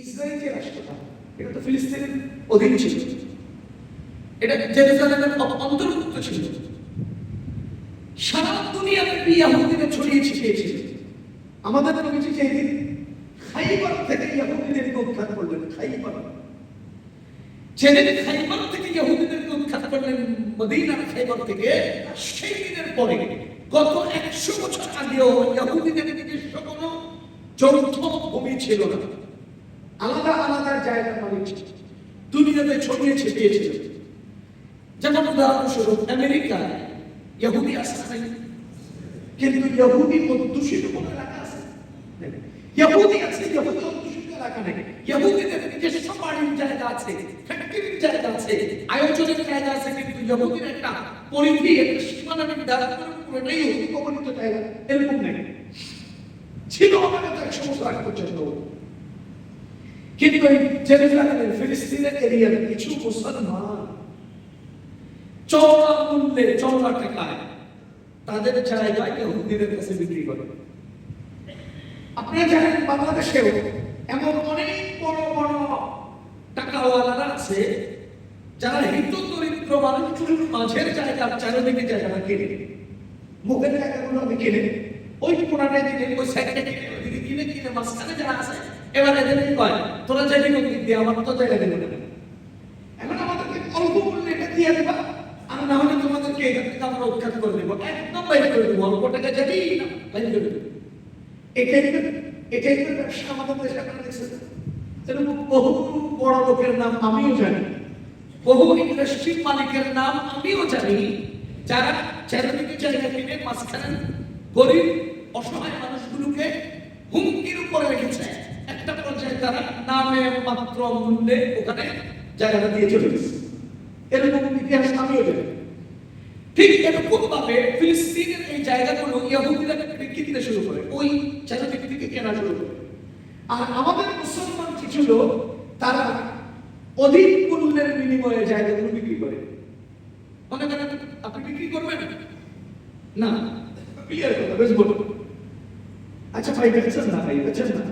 Israel যে রাষ্ট্রটা, এটা তো ফিলিস্তিনের অধীন ছিল। এটা জেরুজালেমের অন্তর্ভুক্ত ছিল। সারা দুনিয়াব্যাপী ইয়াহুদিরা ছড়িয়ে ছিটিয়েছিল আমাদের নবীজি যেদিন খাইবার থেকে ইয়াহুদিদেরকে উদ্ধার করলেন, খাইবার। যেদিন খাইবার থেকে ইহুদিদেরকে উৎখাত করলেন, মদিনার খাইবার থেকে সেই দিনের পরে গত একশো বছর আগেও ইহুদিদের নিজস্ব কোনো যৌথ ভূমি ছিল না। আলাদা আলাদা জায়গা ছিল। দুনিয়াতে ছড়িয়ে ছিটিয়েছিল যেমন উদাহরণস্বরূপ আমেরিকায় ইহুদি নাই? কিন্তু ইহুদি অধ্যুষিত কোনো এলাকা আছে। ইহুদি আছে, ইহুদি অধ্যুষিত এলাকা নেই আছে জায়গা আছে কিন্তু একটা ছিল আমাদের আগ পর্যন্ত কিন্তু এই জেরুজালেমের ফিলিস্তিনের এরিয়ার কিছু মুসলমান চওড়া মূল্যে চওড়া টাকায় তাদের জায়গা ইহুদিদের কাছে বিক্রি করে। আপনারা জানেন বাংলাদেশেও এমন অনেক বড় বড় টাকাওয়ালারা আছে যারা হিন্দু দরিদ্র মানুষগুলোর মাঝের জায়গা চারিদিকে জায়গাটা কিনে। মুখের জায়গাগুলো আমি কিনে ওই কোনাটায় কিনে ওই সাইডে কিনে ওইদিকে কিনে কিনে মাঝখানে যারা আছে এবার এদের কি কয়? তোরা যাবি নদী দিয়ে, আমার তো জায়গা দেবে না। এখন আমাদেরকে অল্প মূল্যে এটা দিয়ে দেবা। আর না হলে তোমাদেরকে এখান থেকে আমরা উৎখাত করে দেবো। একদম বাইর করে দেবো। অল্প টাকা যাবি না, বাইর করে দেবো। এটাই এটাই তো ব্যবসা আমাদের দেশে আপনারা দেখছেন এরকম বহু বড় লোকের নাম আমিও জানি। বহু ইন্ডাস্ট্রির মালিকের নাম আমিও জানি। যারা চারিদিকে জায়গা কিনে মাঝখানে গরিব, অসহায় মানুষগুলোকে হুমকির উপরে রেখেছে। তারা নামে মাত্র মূল্যে ওখানে জায়গাটা দিয়ে চলে গেছে। এরকম ইতিহাস আমিও জানি। ঠিক এরকম ভাবে ফিলিস্তিনের এই জায়গাগুলো ইহুদিরা কিনতে শুরু করে, ওই চারিদিক থেকে কেনা শুরু করে। আর আমাদের মুসলমান কিছু লোক, তারা অধিক মূল্যের বিনিময়ে জায়গাগুলো বিক্রি করে। মনে করেন, আপনি বিক্রি করবেন? না। ক্লিয়ার কথা, বেশ বলুন। আচ্ছা ভাই বেচছেন না, ভাই বেচছেন না।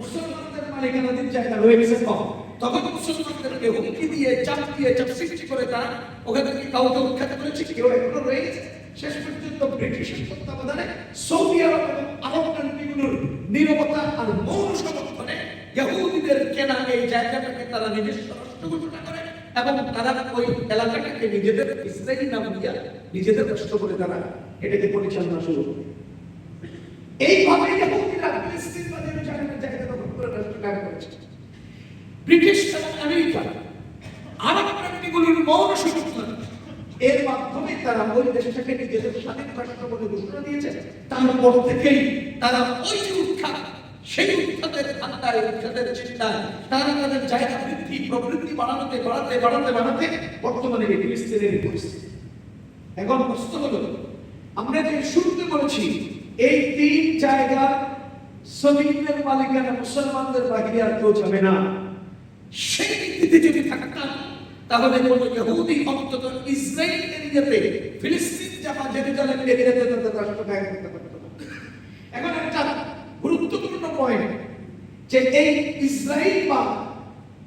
মুসলমানদের মালিকানাধীন জায়গা রয়ে গেছে কম তখন মুসলমানদেরকে হুমকি দিয়ে, চাপ দিয়ে, চাপ সৃষ্টি করে তারা কাউকে করেছে, কেউ এখনও শেষ পর্যন্ত ব্রিটিশের তত্ত্বাবধানে সৌদি আরব এবং আরব কান্ট্রিগুলোর নিরবতা আর মৌন সমর্থনে কেনা এই জায়গাটাকে তারা নিজস্ব করে এবং তারা ওই এলাকাটাকে নিজেদের ইসরায়েলি নাম দিয়া নিজেদের রাষ্ট্র করে তারা এটাকে পরিচালনা শুরু করে এইভাবে ইহুদিরা ফিলিস্তিন বা জেরুজালেমের জায়গা দখল করে রাষ্ট্র কায়েম করেছে ব্রিটিশ এবং আমেরিকা, আরব কান্ট্রিগুলোর মৌন সমর্থন এর মাধ্যমে তারা ওই দেশটাকে নিজেদের স্বাধীন রাষ্ট্র বলে ঘোষণা দিয়েছে। তারপর থেকেই তারা ওই যে উৎখাত, সেই উৎখাতের ধান্দায়, উৎখাতের চিন্তায়, তারা তাদের জায়গা বৃদ্ধি, প্রবৃদ্ধি বাড়ানোতে বাড়াতে বাড়াতে বাড়াতে বর্তমানে ফিলিস্তিনের পরিস্থিতি এখন প্রশ্ন হলো, আমরা যে শুরুতে বলেছি, এই তিন জায়গা শ্রমিকদের মালিকানা মুসলমানদের বাহিরে আর কেউ যাবে না। সেই নীতিতে যদি থাকতাম, তাহলে কোন ইহুদি অন্তত ইসরায়েল এরিয়াতে ফিলিস্তিন জামা জেরুজালেম এরিয়াতে তাদের রাষ্ট্র কায়েম করতে পারত। এখন একটা গুরুত্বপূর্ণ পয়েন্ট যে এই ইসরায়েল বা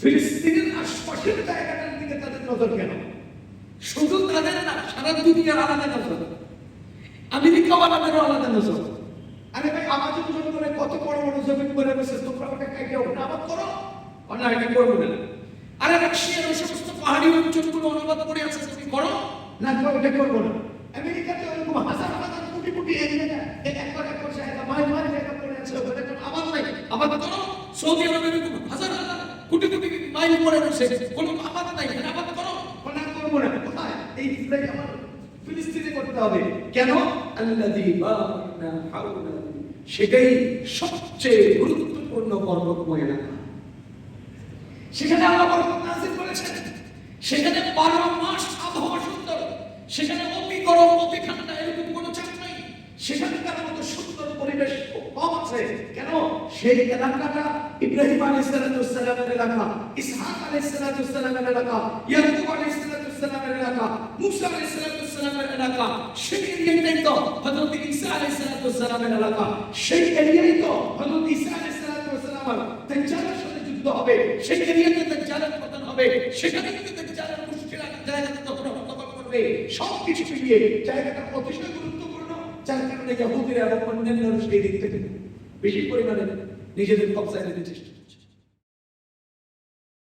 ফিলিস্তিনের আশপাশের জায়গাটার দিকে তাদের নজর কেন? শুধু তাদের না, সারা দুনিয়ার আলাদা নজর। আমেরিকাও আলাদারও আলাদা নজর। আরে ভাই আমাদের জন্য করে কত বড় বড় জমিন করে বসে তোমরা ওটা কাইটে ওটা করো না এটা করব না আরে রাশিয়ার ওই সমস্ত পাহাড়ি অঞ্চলগুলো অনুবাদ করে আছে তুমি করো। না তো ওটা করব না। আমেরিকাতে ওরকম হাজার হাজার কোটি কোটি এরিয়া জায়গা জায়গা পড়ে আছে ওখানে নাই। করো। সৌদি আরবে এরকম হাজার হাজার কোটি কোটি মাইল পড়ে রয়েছে কোনো নাই আবাদ করো। না করব না। কোথায়? এই ইসরায়েল আমার ফিলিস্তিনে করতে হবে। কেন? সেটাই সবচেয়ে গুরুত্বপূর্ণ পর্বতময় এলাকা। সেখানে আল্লাহ বরকত নাজিল করেছেন। সেখানে বারো মাস আবহাওয়া সুন্দর। সেখানে অতি গরম অতি ঠান্ডা এরকম কোনো চাপ নাই। সেখানকার মতো সুন্দর পরিবেশ কম আছে। কেন? সেই এলাকাটা ইব্রাহিম আলাইহিসসালামের এলাকা, ইসহাক আলাইহিসসালামের এলাকা, ইয়াকুব আলাইহিসসালামের এলাকা, মুসা আলাইহিসসালামের এলাকা, সেই এরিয়াটাই তো হযরত ঈসা আলাইহিসসালামের এলাকা। সেই এরিয়াই তো হযরত ঈসা আলাইহিসসালাম দাজ্জালের সাথে যুদ্ধ হবে সেই এরিয়াতে দাজ্জালের পতন হবে, সেখানে কিন্তু মুশকিল জায়গাটা তখন হত্যা করবে সব কিছু মিলিয়ে জায়গাটা অতিশয় গুরুত্বপূর্ণ, যার কারণে ইহুদিরা এবং অন্যান্য দিক থেকে বেশি পরিমাণে নিজেদের কবজায় নিতে চেষ্টা